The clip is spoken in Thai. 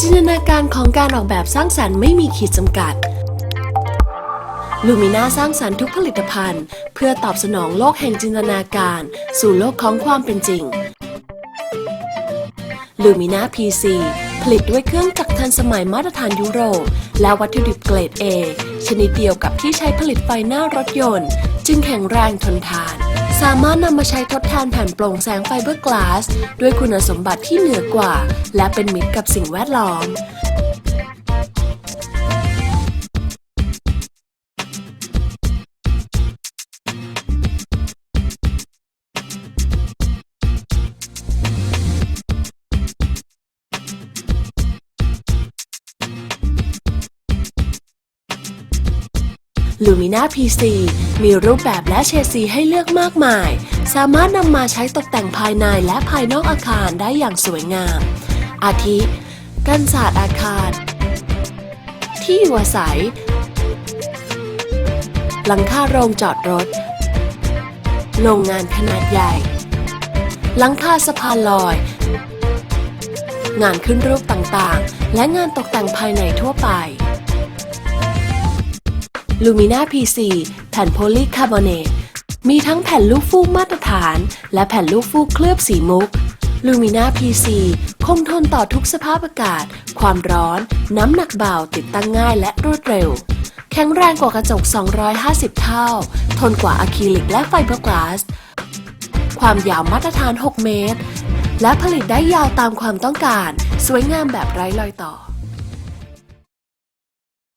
จินตนาการของการออกแบบสร้างสรรค์ไม่มีขีดจำกัด ลูมิน่าสร้างสรรค์ทุกผลิตภัณฑ์ เพื่อตอบสนองโลกแห่งจินตนาการ สู่โลกของความเป็นจริง ลูมิน่า PC ผลิตด้วยเครื่องจักรทันสมัยมาตรฐานยุโรป และวัตถุดิบเกรด A ชนิดเดียวกับที่ใช้ผลิตไฟหน้ารถยนต์ จึงแข็งแรงทนทาน สามารถนำมาใช้ทดแทนแผ่นโปร่งแสงไฟเบอร์กลาส ด้วยคุณสมบัติที่เหนือกว่า และเป็นมิตรกับสิ่งแวดล้อม Lumina PC มีรูปแบบและเฉดสีให้เลือกมากมาย สามารถนำมาใช้ตกแต่งภายในและภายนอกอาคารได้อย่างสวยงาม อาทิ กันศาสตร์อาคาร ที่อยู่อาศัย หลังคาโรงจอดรถ โรงงานขนาดใหญ่ หลังคาสะพานลอย งานขึ้นรูปต่างๆ และงานตกแต่งภายในทั่วไป Lumina PC แผ่นโพลีคาร์บอเนตมีทั้งแผ่นลูกฟูกมาตรฐาน และแผ่นลูกฟูกเคลือบสีมุก Lumina PC คงทนต่อทุกสภาพอากาศ ความร้อน น้ำหนักเบาติดตั้งง่ายและรวดเร็ว แข็งแรงกว่ากระจก 250 เท่า ทนกว่าอะคริลิกและไฟเบอร์กลาส ความยาวมาตรฐาน 6 เมตร และผลิตได้ยาวตามความต้องการ สวยงามแบบไร้รอยต่อ